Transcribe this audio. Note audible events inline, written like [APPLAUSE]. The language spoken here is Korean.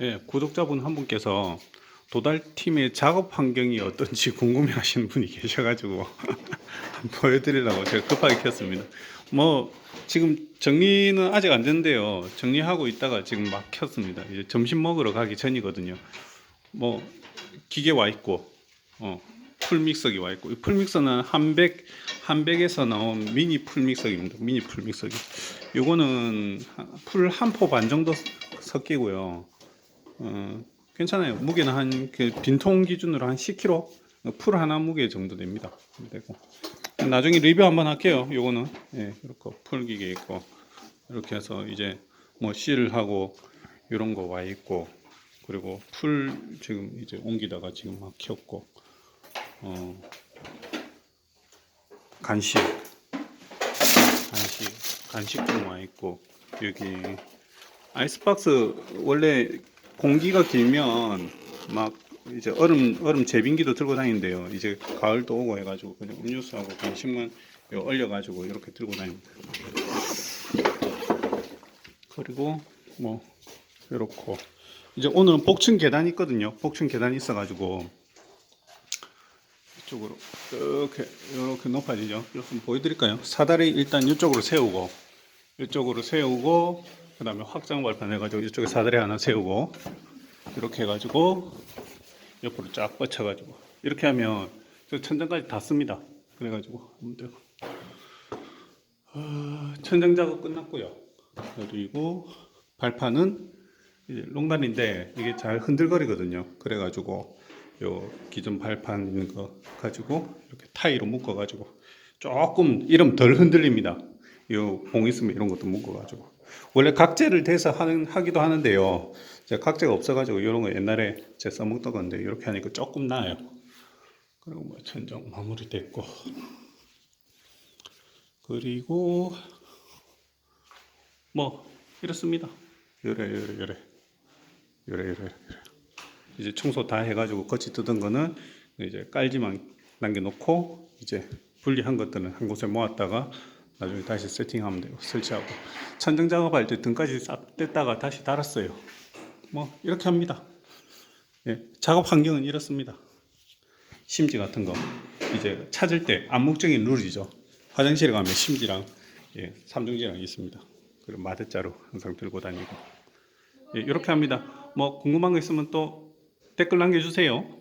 예, 구독자분 한 분께서 도달팀의 작업 환경이 어떤지 [LAUGHS] 궁금해 하시는 분이 계셔가지고 [LAUGHS] 보여드리려고 제가 급하게 켰습니다. 뭐, 지금 정리는 아직 안 됐는데요. 정리하고 있다가 지금 막 켰습니다. 이제 점심 먹으러 가기 전이거든요. 뭐, 기계 와 있고, 어, 풀믹서기 와 있고, 이 풀믹서는 한백, 한백에서 나온 미니 풀믹서기입니다. 미니 풀믹서기. 요거는 풀 한 포 반 정도 섞이고요. 어, 괜찮아요. 무게는 한 그 빈통 기준으로 한 10kg, 풀 하나 무게 정도 됩니다. 되고. 나중에 리뷰 한번 할게요. 요거는. 예, 이렇게 풀 기계 있고. 이렇게 해서 이제 뭐 실을 하고 이런 거 와 있고. 그리고 풀 지금 이제 옮기다가 지금 막 켰고. 어, 간식. 간식. 간식도 와 있고. 여기 아이스박스 원래 공기가 길면 막 이제 얼음 얼음 제빙기도 들고 다니는데요. 이제 가을도 오고 해가지고 그냥 음료수하고 간식만 요 얼려가지고 이렇게 들고 다닙니다. 그리고 뭐 이렇고 이제 오늘은 복층 계단 있거든요. 복층 계단 있어가지고 이쪽으로 이렇게 이렇게 높아지죠. 이렇게 보여드릴까요? 사다리 일단 이쪽으로 세우고 이쪽으로 세우고 그 다음에 확장 발판 해가지고 이쪽에 사다리 하나 세우고 이렇게 해가지고 옆으로 쫙 뻗쳐가지고 이렇게 하면 저 천장까지 닿습니다. 그래가지고 하면 어, 천장 작업 끝났고요. 그리고 발판은 이제 롱단인데 이게 잘 흔들거리거든요. 그래가지고 요 기존 발판 있는 거 가지고 이렇게 타이로 묶어가지고 조금 이름 덜 흔들립니다. 요봉 있으면 이런 것도 묶어가지고 원래 각재를 대서 하는 하기도 하는데요. 제가 각재가 없어가지고 이런 거 옛날에 제가 써먹던 건데 이렇게 하니까 조금 나아요. 그리고 뭐 천장 마무리 됐고 그리고 뭐 이렇습니다. 요래 요래 요래 요래 요래 요래 이제 청소 다 해가지고 거치 뜯은 거는 이제 깔지만 남겨놓고 이제 분리한 것들은 한 곳에 모았다가 나중에 다시 세팅하면 돼요. 설치하고 천장 작업할 때 등까지 싹 뗐다가 다시 달았어요. 뭐 이렇게 합니다. 예, 작업 환경은 이렇습니다. 심지 같은 거 이제 찾을 때 암묵적인 룰이죠. 화장실에 가면 심지랑 예, 삼중지랑 있습니다. 그리고 마대자루 항상 들고 다니고 예, 이렇게 합니다. 뭐 궁금한 거 있으면 또 댓글 남겨주세요.